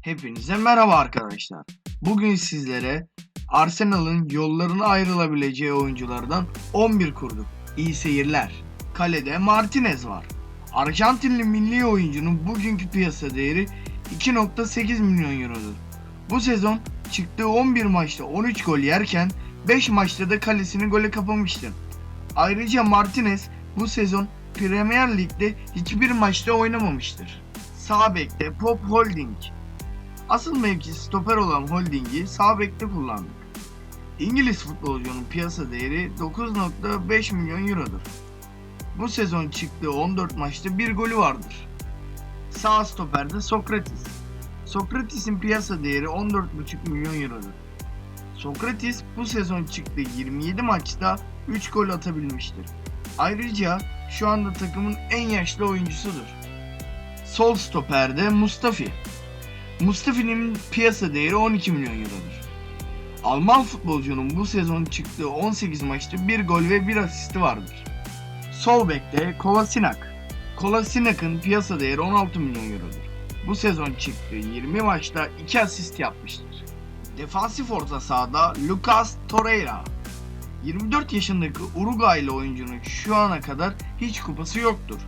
Hepinize merhaba arkadaşlar. Bugün sizlere Arsenal'ın yollarına ayrılabileceği oyunculardan 11 kurduk. İyi seyirler. Kalede Martinez var. Arjantinli milli oyuncunun bugünkü piyasa değeri 2.8 milyon eurodur. Bu sezon çıktığı 11 maçta 13 gol yerken 5 maçta da kalesini gole kapamıştır. Ayrıca Martinez bu sezon Premier Lig'de hiçbir maçta oynamamıştır. Sağ bekte Pop Holding, Asıl mevkisi stoper olan Holding'i sağ bekte kullandık. İngiliz futbolcunun piyasa değeri 9.5 milyon eurodur. Bu sezon çıktığı 14 maçta bir golü vardır. Sağ stoperde Sokratis. Sokrates'in piyasa değeri 14.5 milyon eurodur. Sokrates bu sezon çıktığı 27 maçta 3 gol atabilmiştir. Ayrıca şu anda takımın en yaşlı oyuncusudur. Sol stoperde Mustafi. Mustafi'nin piyasa değeri 12 milyon eurodur. Alman futbolcunun bu sezon çıktığı 18 maçta 1 gol ve 1 asisti vardır. Sol bekte Kolasinac. Kolasinac'ın piyasa değeri 16 milyon eurodur. Bu sezon çıktığı 20 maçta 2 asist yapmıştır. Defansif orta sahada Lucas Torreira. 24 yaşındaki Uruguaylı oyuncunun şu ana kadar hiç kupası yoktur.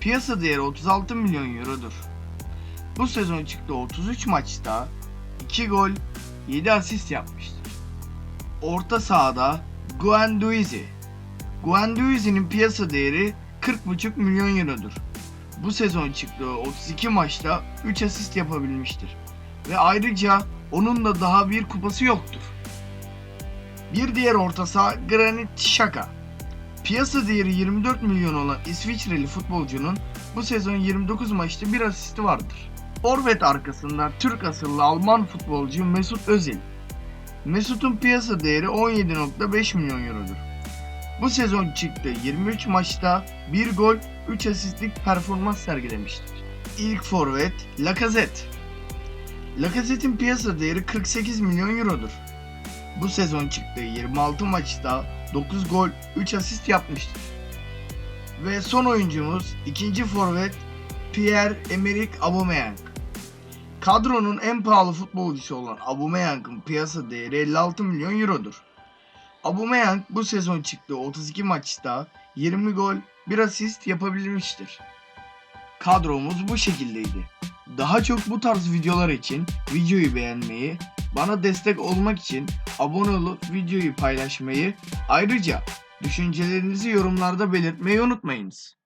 Piyasa değeri 36 milyon eurodur. Bu sezon çıktı 33 maçta 2 gol 7 asist yapmıştır. Orta sahada Guendouzi. Guendouzi'nin piyasa değeri 40,5 milyon eurodur. Bu sezon çıktığı 32 maçta 3 asist yapabilmiştir. Ve ayrıca onun da daha bir kupası yoktur. Bir diğer orta saha Granit Xhaka. Piyasa değeri 24 milyon olan İsviçreli futbolcunun bu sezon 29 maçta bir asisti vardır. Forvet arkasından Türk asıllı Alman futbolcu Mesut Özil. Mesut'un piyasa değeri 17.5 milyon eurodur. Bu sezon çıktığı 23 maçta 1 gol 3 asistlik performans sergilemiştir. İlk forvet Lacazette. Lacazette'in piyasa değeri 48 milyon eurodur. Bu sezon çıktığı 26 maçta 9 gol 3 asist yapmıştır. Ve son oyuncumuz ikinci forvet Pierre-Emerick Aubameyang. Kadronun en pahalı futbolcusu olan Aubameyang'ın piyasa değeri 56 milyon eurodur. Aubameyang bu sezon çıktığı 32 maçta 20 gol 1 asist yapabilmiştir. Kadromuz bu şekildeydi. Daha çok bu tarz videolar için videoyu beğenmeyi, bana destek olmak için abone olup videoyu paylaşmayı, ayrıca düşüncelerinizi yorumlarda belirtmeyi unutmayınız.